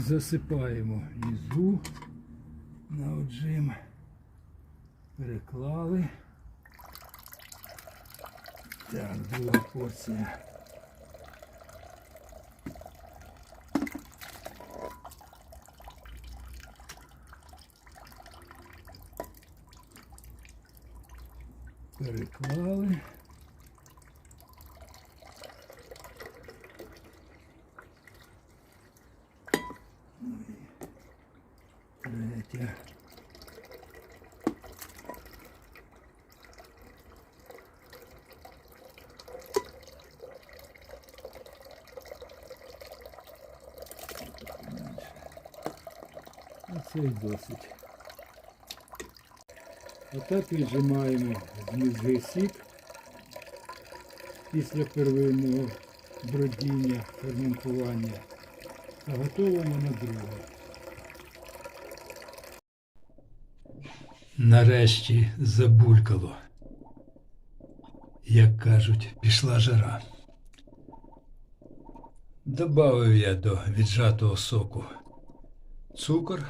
Засипаємо внизу на отжим. Переклали. Так, друга порція. Переклали. Третя. Оце і досить. Отак віджимаємо з низги сік після первинного бродіння, ферментування. А готовимо на друге. Нарешті забулькало. Як кажуть, пішла жара. Добавив я до віджатого соку цукор,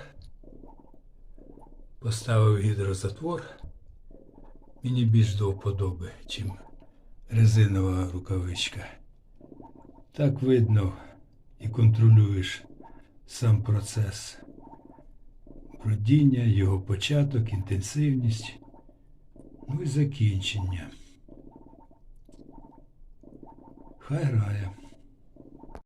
поставив гідрозатвор. Мені більш до вподоби, чим резинова рукавичка. Так видно і контролюєш сам процес бродіння, його початок, інтенсивність, ну і закінчення. Хай грає.